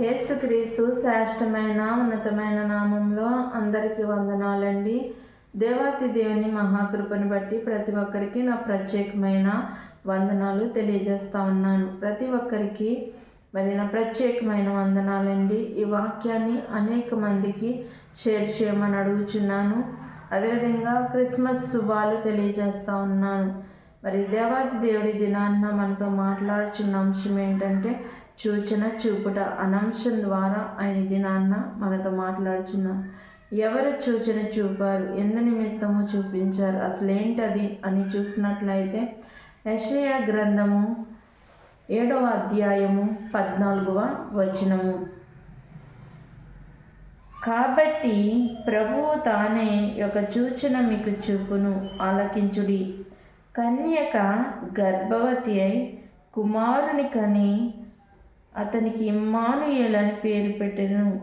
యేసుక్రీస్తు శ్రేష్టమైన ఉన్నతమైన నామంలో అందరికీ వందనాలండి. దేవాతి దేవుని మహాకృపను బట్టి ప్రతి ఒక్కరికి నా ప్రత్యేకమైన వందనాలు తెలియజేస్తూ ఉన్నాను. ప్రతి ఒక్కరికి మరి నా ప్రత్యేకమైన వందనాలండి. ఈ వాక్యాన్ని అనేక మందికి షేర్ చేయమని అడుగుచున్నాను. అదేవిధంగా క్రిస్మస్ శుభాలు తెలియజేస్తూ ఉన్నాను. మరి దేవాది దేవుడి దినాన్న మనతో మాట్లాడుచున్న అంశం ఏంటంటే సూచన చూపుట అనంశం ద్వారా ఆయన దినాన్న మనతో మాట్లాడుచున్న. ఎవరు సూచన చూపారు? ఎందు నిమిత్తము చూపించారు? అసలు ఏంటది అని చూసినట్లయితే యషయ గ్రంథము ఏడవ అధ్యాయము పద్నాలుగవ వచనము. కాబట్టి ప్రభువు తానే యొక్క సూచన మీకు చూపును ఆలకించుడి. కన్యక గర్భవతి అయి కుమారుని కని అతనికి ఇమ్మానుయేల్ అని పేరు పెట్టెను.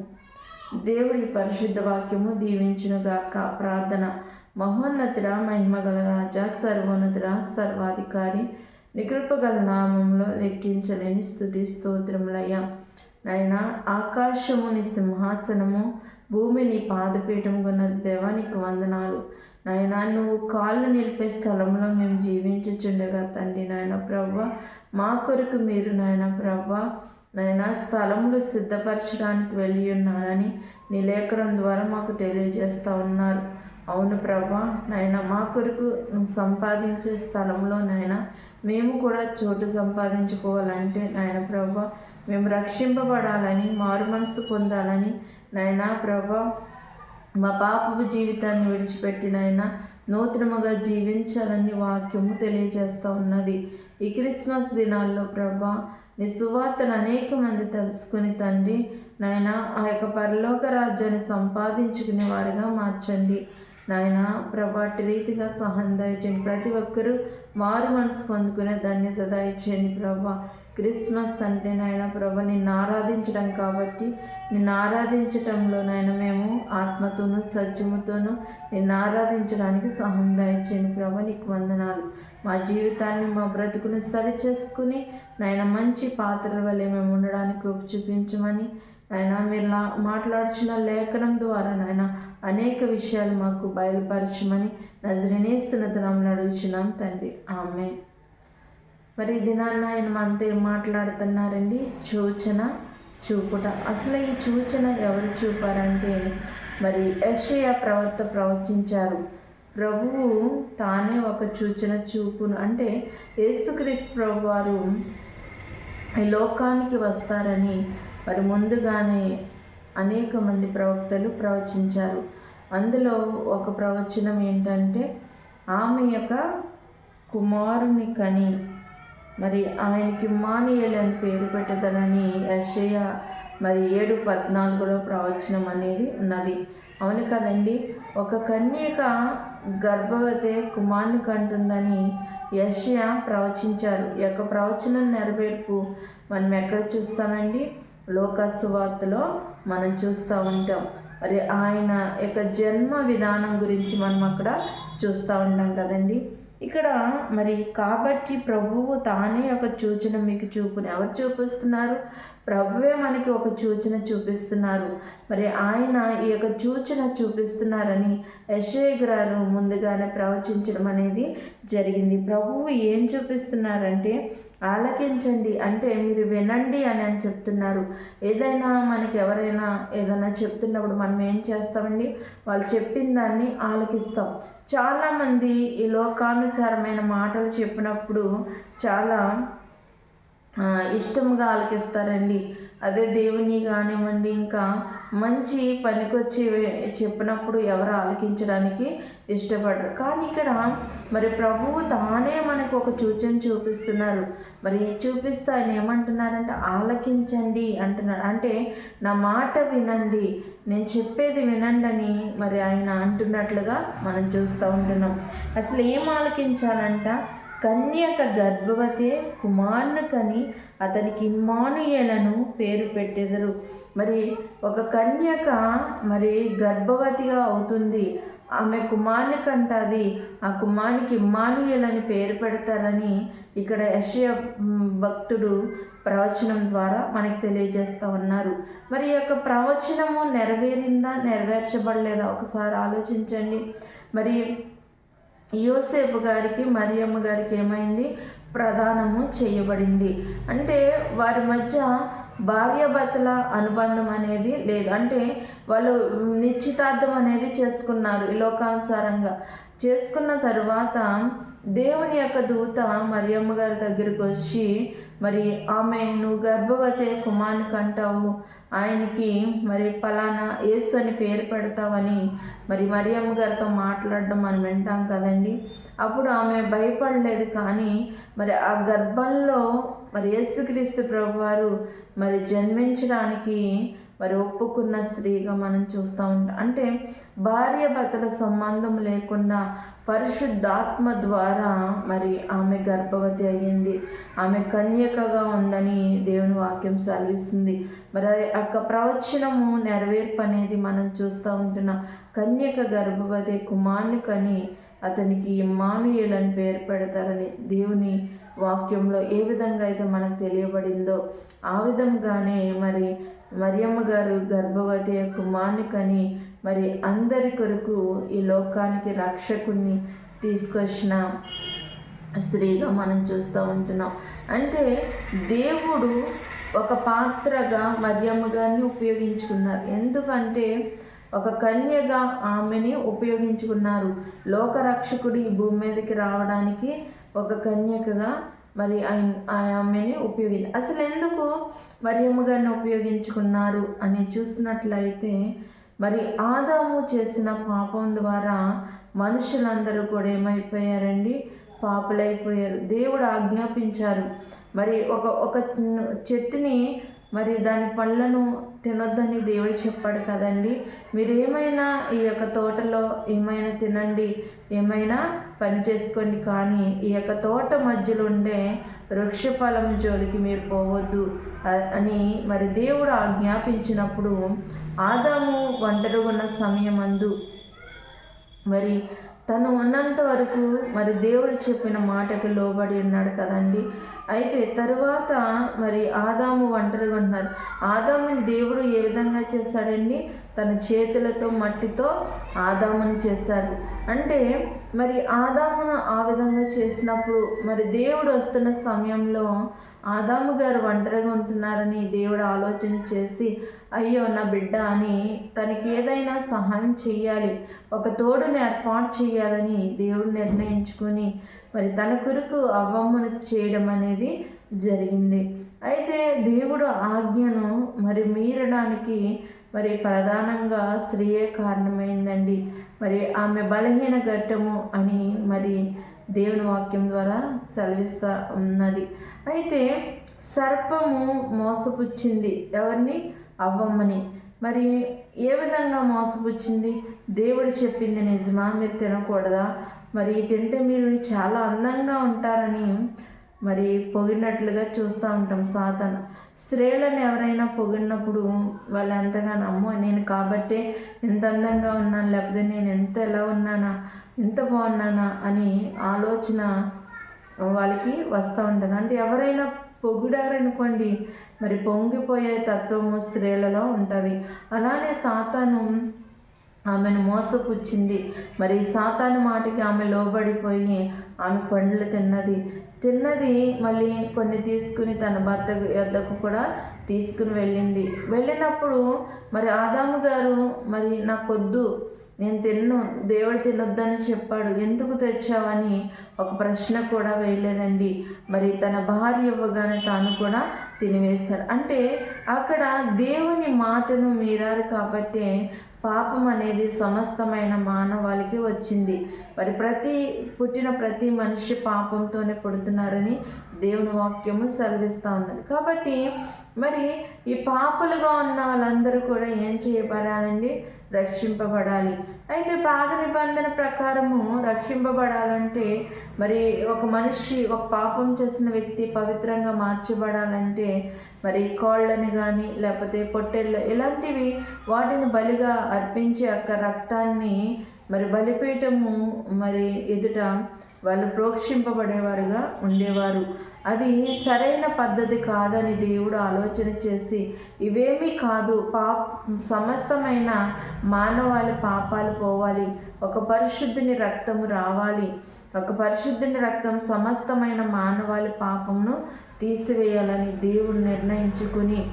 దేవుడి పరిశుద్ధ వాక్యము దీవించునుగాక. ప్రార్థన. మహోన్నతుడ మహిమగల రాజా సర్వోన్నతుడ సర్వాధికారి నికృపగల నామంలో లెక్కించలేని స్థుతి స్తోత్రములయ్యా. నాయన ఆకాశముని సింహాసనము భూమిని పాదపీఠం కొన్న దేవానికి వందనాలు. నాయన నువ్వు కాళ్ళు నిలిపే స్థలంలో మేము జీవించుచుండగా తండ్రి నాయన ప్రవ్వ మా కొరకు మీరు నాయన ప్రవ్వ నాయన స్థలములు సిద్ధపరచడానికి వెళ్ళి ఉన్నానని నీ లేఖనం ద్వారా మాకు తెలియజేస్తూ ఉన్నారు. అవును ప్రభా నాయన మా కొరకు సంపాదించే స్థలంలో నాయన మేము కూడా చోటు సంపాదించుకోవాలంటే నాయన ప్రభా మేము రక్షింపబడాలని మారు మనసు పొందాలని నాయన ప్రభా మా పాపపు జీవితాన్ని విడిచిపెట్టి నాయన నూతనముగా జీవించాలని వాక్యము తెలియజేస్తూ ఉన్నది. ఈ క్రిస్మస్ దినాల్లో ప్రభా నీ సువార్తను అనేక మంది తెలుసుకుని తండ్రి నాయన ఆ యొక్క పరలోక రాజ్యాన్ని సంపాదించుకునే వారిగా మార్చండి. నాయన ప్రభాటి రీతిగా సహాయం దయచేయండి. ప్రతి ఒక్కరూ మారు మనసు పొందుకునే ధన్యత దయచేయండి ప్రభా. క్రిస్మస్ అంటే నాయన ప్రభా నిన్ను ఆరాధించడం కాబట్టి నిన్ను ఆరాధించటంలో నాయన మేము ఆత్మతోనూ సత్యముతోనూ నిన్ను ఆరాధించడానికి సహాయం దయచేయండి ప్రభా. నీకు వందనాలు. మా జీవితాన్ని మా బ్రతుకుని సరి చేసుకుని నాయన మంచి పాత్రల వల్లే మేము ఉండడానికి కృప చూపించమని ఆయన మీరు మాట్లాడుచున్న లేఖనం ద్వారా నాయన అనేక విషయాలు మాకు బయలుపరచమని నజరనేస్తున్నతనంలో అడుగుచున్నాం తండ్రి. ఆమె మరి దినాన్న ఆయన మనతో ఏం మాట్లాడుతున్నారండి? సూచన చూపుట. అసలు ఈ సూచన ఎవరు చూపారంటే మరి యషయ ప్రవక్త ప్రవచించారు. ప్రభువు తానే ఒక సూచన చూపును. అంటే యేసుక్రీస్తు ప్రభు వారు ఈ లోకానికి వస్తారని మరి ముందుగానే అనేక మంది ప్రవక్తలు ప్రవచించారు. అందులో ఒక ప్రవచనం ఏంటంటే ఆమె యొక్క కుమారుని కని మరి ఆయనకి మానియల్ అని పేరు పెట్టదనని యషయ మరి ఏడు పద్నాలుగులో ప్రవచనం అనేది ఉన్నది. అవును కదండి? ఒక కన్యక గర్భవతి కుమారుని కంటుందని యషయ ప్రవచించారు. ఈ యొక్క ప్రవచనం నెరవేర్పు మనం ఎక్కడ చూస్తామండి? లోకస్వార్తలో మనం చూస్తూ ఉంటాం. మరి ఆయన యొక్క జన్మ విధానం గురించి మనం అక్కడ చూస్తూ ఉంటాం కదండి. ఇక్కడ మరి కాబట్టి ప్రభువు తానే ఒక సూచన మీకు చూపుని. ఎవరు చూపిస్తున్నారు? ప్రభువే మనకి ఒక సూచన చూపిస్తున్నారు. మరి ఆయన ఈ యొక్క సూచన చూపిస్తున్నారని యశే గారు ముందుగానే ప్రవచించడం అనేది జరిగింది. ప్రభువు ఏం చూపిస్తున్నారంటే ఆలకించండి అంటే మీరు వినండి అని అని చెప్తున్నారు. ఏదైనా మనకి ఎవరైనా ఏదైనా చెప్తున్నప్పుడు మనం ఏం చేస్తామండి? వాళ్ళు చెప్పిన దాన్ని ఆలకిస్తాం. చాలామంది ఈ లోకానుసారమైన మాటలు చెప్పినప్పుడు చాలా ఇష్టంగా ఆలకిస్తారండి. అదే దేవుని కానివ్వండి ఇంకా మంచి పనికొచ్చి చెప్పినప్పుడు ఎవరు ఆలకించడానికి ఇష్టపడరు. కానీ ఇక్కడ మరి ప్రభువు తానే మనకు ఒక సూచన చూపిస్తున్నారు. మరి చూపిస్తే ఆయన ఏమంటున్నారంటే ఆలకించండి అంటున్నారు. అంటే నా మాట వినండి నేను చెప్పేది వినండి అని మరి ఆయన అంటున్నట్లుగా మనం చూస్తూ ఉంటున్నాం. అసలు ఏం ఆలకించాలంట? కన్యక గర్భవతే కుమారుని కని అతనికి ఇమ్మానుయేలను పేరు పెట్టెదరు. మరి ఒక కన్యక మరి గర్భవతిగా అవుతుంది. ఆమె కుమారుని కంటది ఆ కుమారునికి ఇమ్మానుయేల్ అని పేరు పెడతారని ఇక్కడ యశయ భక్తుడు ప్రవచనం ద్వారా మనకి తెలియజేస్తూ ఉన్నారు. మరి ఈ యొక్క ప్రవచనము నెరవేరిందా నెరవేర్చబడలేదా? ఒకసారి ఆలోచించండి. మరి యోసేపు గారికి మరియమ్మ గారికి ఏమైంది? ప్రదానము చేయబడింది. అంటే వారి మధ్య భార్యాభర్తల అనుబంధం అనేది లేదు. అంటే వాళ్ళు నిశ్చితార్థం అనేది చేసుకున్నారు ఈ లోకానుసారంగా. చేసుకున్న తరువాత దేవుని యొక్క దూత మరియమ్మ గారి దగ్గరికి వచ్చి మరి ఆమె నువ్వు గర్భవతి కుమారుని కంటావు. ఆయనకి మరి పలానా యేసు అని పేరు పెడతావని మరి మరియమ్మ గారితో మాట్లాడడం మనం వింటాం కదండి. అప్పుడు ఆమె భయపడలేదు కానీ మరి ఆ గర్భంలో మరి యేసుక్రీస్తు ప్రభు వారు మరి జన్మించడానికి మరి ఒప్పుకున్న స్త్రీగా మనం చూస్తూ ఉంటాం. అంటే భార్య భర్తల సంబంధం లేకుండా పరిశుద్ధాత్మ ద్వారా మరి ఆమె గర్భవతి అయ్యింది. ఆమె కన్యకగా ఉందని దేవుని వాక్యం సెలవిస్తుంది. మరి యొక్క ప్రవచనము నెరవేర్పు అనేది మనం చూస్తూ ఉంటున్నాం. కన్యక గర్భవతి కుమారుని కని అతనికి ఇమ్మానుయేల్ అని పేరు పెడతారని దేవుని వాక్యంలో ఏ విధంగా అయితే మనకు తెలియబడిందో ఆ విధంగానే మరి మరియమ్మ గారు గర్భవతి కుమారుని కని మరి అందరి కొరకు ఈ లోకానికి రక్షకుణ్ణి తీసుకొచ్చిన స్త్రీగా మనం చూస్తూ ఉంటున్నాం. అంటే దేవుడు ఒక పాత్రగా మరియమ్మ గారిని ఉపయోగించుకున్నారు. ఎందుకంటే ఒక కన్యగా ఆమెని ఉపయోగించుకున్నారు. లోకరక్షకుడు ఈ భూమి మీదకి రావడానికి ఒక కన్యకగా మరి ఆయన ఆ ఆమెని ఉపయోగి అసలు ఎందుకు మరియమ్మ గారిని ఉపయోగించుకున్నారు అని చూసినట్లయితే మరి ఆదాము చేసిన పాపం ద్వారా మనుషులందరూ కూడా ఏమైపోయారండి? పాపులైపోయారు. దేవుడు ఆజ్ఞాపించారు. మరి ఒక ఒక చెట్టుని మరి దాని పళ్ళను తినొద్దని దేవుడు చెప్పాడు కదండి. మీరు ఏమైనా ఈ యొక్క తోటలో ఏమైనా తినండి ఏమైనా పని చేసుకోండి కానీ ఈ యొక్క తోట మధ్యలో ఉండే వృక్షఫలం జోలికి మీరు పోవద్దు అని మరి దేవుడు ఆజ్ఞాపించినప్పుడు ఆదాము ఒంటరి ఉన్న సమయమందు మరి తను ఉన్నంత వరకు మరి దేవుడు చెప్పిన మాటకు లోబడి ఉన్నాడు కదండి. అయితే తరువాత మరి ఆదాము ఒంటరిగా ఉన్నారు. ఆదాముని దేవుడు ఏ విధంగా చేశాడండి? తన చేతులతో మట్టితో ఆదాముని చేశాడు. అంటే మరి ఆదామును ఆ విధంగా చేసినప్పుడు మరి దేవుడు వస్తున్న సమయంలో ఆదాము గారు ఒంటరిగా ఉంటున్నారని దేవుడు ఆలోచన చేసి అయ్యో నా బిడ్డ అని తనకి ఏదైనా సహాయం చేయాలి ఒక తోడుని ఏర్పాటు చేయాలని దేవుడు నిర్ణయించుకొని మరి తన కొరకు అవ్వమ్మను చేయడం అనేది జరిగింది. అయితే దేవుడు ఆజ్ఞను మరి మీరడానికి మరి ప్రధానంగా స్త్రీయే కారణమైందండి. మరి ఆమె బలహీన ఘట్టము అని మరి దేవుని వాక్యం ద్వారా సెలవిస్తూ ఉన్నది. అయితే సర్పము మోసపుచ్చింది. ఎవరిని? అవ్వమ్మని. మరి ఏ విధంగా మోసపుచ్చింది? దేవుడు చెప్పింది నిజమా? మీరు తినకూడదా? మరి తింటే మీరు చాలా అందంగా ఉంటారని మరి పొగిడినట్లుగా చూస్తూ ఉంటాం సాతన. స్త్రీలను ఎవరైనా పొగిడినప్పుడు వాళ్ళు ఎంతగా నమ్ము నేను కాబట్టే ఎంత అందంగా ఉన్నాను లేకపోతే నేను ఎంత ఎలా ఉన్నానా ఎంత బాగున్నానా అని ఆలోచన వాళ్ళకి వస్తూ ఉంటుంది. అంటే ఎవరైనా పొగిడారనుకోండి మరి పొంగిపోయే తత్వము స్త్రీలలో ఉంటుంది. అలానే సాతాను ఆమెను మోసపుచ్చింది. మరి సాతాను మాటకి ఆమె లోబడిపోయి ఆమె పండ్లు తిన్నది. తిన్నది మళ్ళీ కొన్ని తీసుకుని తన భర్త యొద్దకు కూడా తీసుకుని వెళ్ళింది. వెళ్ళినప్పుడు మరి ఆదాము గారు మరి నాకొద్దు నేను తిన్ను దేవుడు తినొద్దని చెప్పాడు. ఎందుకు తెచ్చావని ఒక ప్రశ్న కూడా వేయలేదండి. మరి తన భార్య ఇవ్వగానే తాను కూడా తినివేస్తాడు. అంటే అక్కడ దేవుని మాటను మీరారు కాబట్టి పాపం అనేది సమస్తమైన మానవాళికి వచ్చింది. మరి ప్రతి పుట్టిన ప్రతి మనిషి పాపంతోనే పుడుతున్నారని దేవుని వాక్యము సెలవిస్తూ ఉన్నది. కాబట్టి మరి ఈ పాపులుగా ఉన్న వాళ్ళందరూ కూడా ఏం చేయబడాలండి? రక్షింపబడాలి. అయితే పాద నిబంధన ప్రకారము రక్షింపబడాలంటే మరి ఒక మనిషి ఒక పాపం చేసిన వ్యక్తి పవిత్రంగా మార్చబడాలంటే మరి కోళ్ళని కానీ లేకపోతే పొట్టెళ్ళు ఇలాంటివి వాటిని బలిగా అర్పించి యొక్క రక్తాన్ని మరి బలిపీఠము మరి ఎదుట వాళ్ళు ప్రోక్షింపబడేవారుగా ఉండేవారు. అది సరైన పద్ధతి కాదని దేవుడు ఆలోచన చేసి ఇవేమీ కాదు పా సమస్తమైన మానవాళి పాపాలు పోవాలి. ఒక పరిశుద్ధిని రక్తము రావాలి. ఒక పరిశుద్ధిని రక్తం సమస్తమైన మానవాళి పాపమును తీసివేయాలని దేవుడు నిర్ణయించుకుని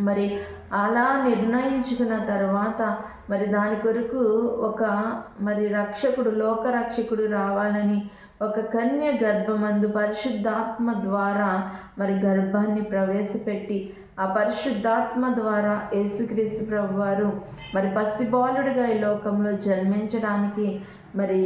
మరి అలా నిర్ణయించుకున్న తర్వాత మరి దాని కొరకు ఒక మరి రక్షకుడు లోక రక్షకుడు రావాలని ఒక కన్య గర్భమందు పరిశుద్ధాత్మ ద్వారా మరి గర్భాన్ని ప్రవేశపెట్టి ఆ పరిశుద్ధాత్మ ద్వారా యేసుక్రీస్తు ప్రభు వారు మరి పసిబాలుడిగా ఈ లోకంలో జన్మించడానికి మరి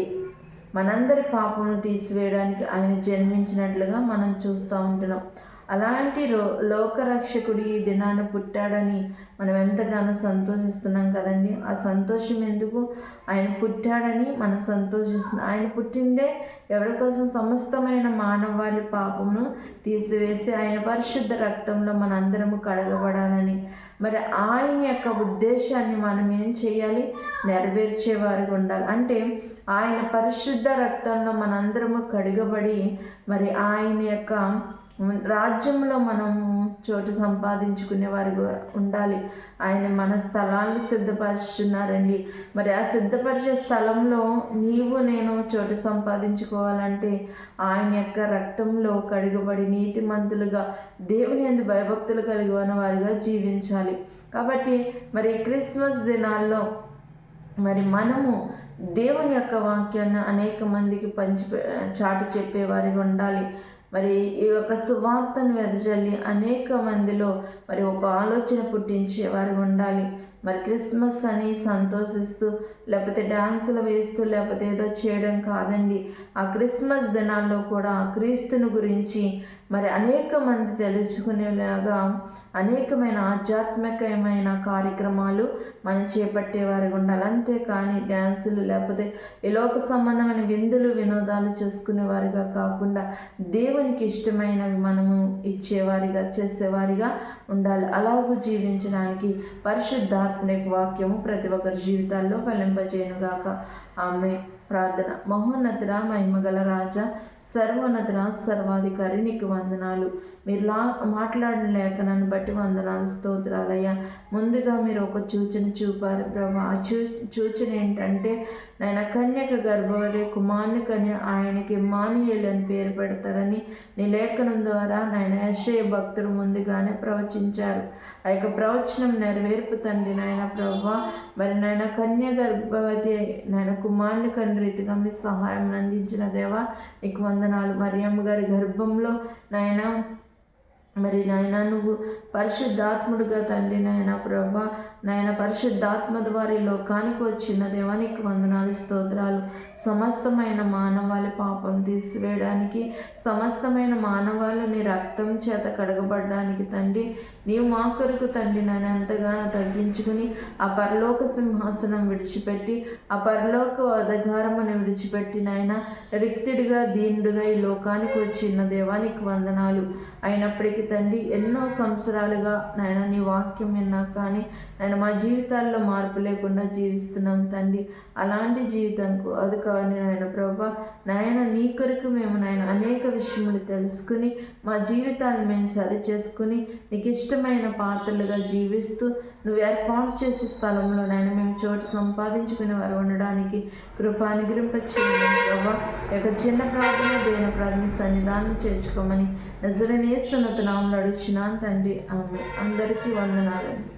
మనందరి పాపమును తీసివేయడానికి ఆయన జన్మించినట్లుగా మనం చూస్తూ ఉంటున్నాం. అలాంటి రో లోకరక్షకుడు ఈ దినాన పుట్టాడని మనం ఎంతగానో సంతోషిస్తున్నాం కదండి. ఆ సంతోషం ఎందుకు? ఆయన పుట్టాడని మనం సంతోషిస్తున్నాం ఆయన పుట్టిందే ఎవరి కోసం? సమస్తమైన మానవాళి పాపమును తీసివేసి ఆయన పరిశుద్ధ రక్తంలో మనందరము కడగబడాలని. మరి ఆయన యొక్క ఉద్దేశాన్ని మనం ఏం చేయాలి? నెరవేర్చేవారుగా ఉండాలి. అంటే ఆయన పరిశుద్ధ రక్తంలో మనందరము కడగబడి మరి ఆయన యొక్క రాజ్యంలో మనము చోటు సంపాదించుకునే వారు ఉండాలి. ఆయన మన స్థలాన్ని సిద్ధపరుచున్నారండి. మరి ఆ సిద్ధపరిచే స్థలంలో నీవు నేను చోటు సంపాదించుకోవాలంటే ఆయన యొక్క రక్తంలో కడుగుబడి నీతిమంతులుగా దేవుని ఎందు భయభక్తులు కలిగి ఉన్న వారిగా జీవించాలి. కాబట్టి మరి క్రిస్మస్ దినాల్లో మరి మనము దేవుని యొక్క వాక్యాన్ని అనేక మందికి పంచి చాటి చెప్పేవారిగా ఉండాలి. మరి ఈ యొక్క సువార్తను వెదజల్లి అనేక మందిలో మరి ఒక ఆలోచన పుట్టించే వారు ఉండాలి. మరి క్రిస్మస్ అని సంతోషిస్తూ లేకపోతే డ్యాన్సులు వేస్తూ లేకపోతే ఏదో చేయడం కాదండి. ఆ క్రిస్మస్ దినాల్లో కూడా క్రీస్తుని గురించి మరి అనేక మంది తెలుసుకునేలాగా అనేకమైన ఆధ్యాత్మికమైన కార్యక్రమాలు మనం చేపట్టేవారు ఉండాలి. అంతేకాని డ్యాన్సులు లేకపోతే ఈ లోక సంబంధమైన విందులు వినోదాలు చేసుకునేవారిగా కాకుండా దేవునికి ఇష్టమైనవి మనము ఇచ్చేవారిగా చేసేవారిగా ఉండాలి. అలాగూ జీవించడానికి పరిశుద్ధాత్మ వాక్యము ప్రతి ఒక్కరి జీవితాల్లో ఫలింపజేయనుగాక. ఆమె ప్రార్థన. మహోన్నతుడ మహిమగల రాజా సర్వోన్నతుడ సర్వాధికారి నీకు వందనాలు. మీరు లా మాట్లాడిన లేఖనాన్ని బట్టి వందనాలు స్తోత్రాలయ్యా. ముందుగా మీరు ఒక సూచన చూపారు ప్రభా. ఆ చూ సూచన ఏంటంటే నాయన కన్యక గర్భవతి కుమారుని కన్య ఆయనకి మానుయేలు అని పేరు పెడతారని నీ లేఖనం ద్వారా నాయన యశయ భక్తుడు ముందుగానే ప్రవచించారు. ఆ యొక్క ప్రవచనం నెరవేర్పు తండ్రి నాయన ప్రభా. మరి నాయన కన్య గర్భవతి నాయన కుమారుని కన్య రీతిగా మీ సహాయం అందించిన దేవ నీకు వందనాలు. మరియమ్మ గారి గర్భంలో నాయన మరి నాయన నువ్వు పరిశుద్ధాత్ముడుగా తండ్రి నాయన ప్రభా నాయన పరిశుద్ధాత్మ ద్వారా లోకానికి వచ్చిన దేవానికి వందనాలు స్తోత్రాలు. సమస్తమైన మానవాళి పాపం తీసివేయడానికి సమస్తమైన మానవాళి నీ రక్తం చేత కడగబడడానికి తండ్రి నీవు మా కొరకు తండ్రి నన్ను ఎంతగానో తగ్గించుకుని ఆ పరలోక సింహాసనం విడిచిపెట్టి ఆ పరలోక అధికారమును విడిచిపెట్టి నాయన రిక్తుడిగా దీనుడుగా ఈ లోకానికి వచ్చిన దేవానికి వందనాలు. అయినప్పటికీ తండ్రి ఎన్నో సంవత్సరాలుగా నాయన నీ వాక్యం విన్నా కానీ నేను మా జీవితాల్లో మార్పు లేకుండా జీవిస్తున్నాం తండ్రి. అలాంటి జీవితంకు అది కావాలి నాయన ప్రభా. నాయన నీ కొరకు మేము నాయన అనేక విషయములు తెలుసుకుని మా జీవితాన్ని మేము సరి చేసుకుని నీకు ఇష్టమైన పాత్రలుగా జీవిస్తూ నువ్వు ఏర్పాటు చేసే స్థలంలో నాయన మేము చోటు సంపాదించుకునే వారు ఉండడానికి కృపానుగ్రింపచేయమని ప్రభా. యొక్క చిన్న ప్రార్థన దేన ప్రార్థన సన్నిధానం చేర్చుకోమని నజరనేస్తున్నత నామలు అడుగుచున్నాను తండ్రి. ఆమె అందరికీ వందనాలండి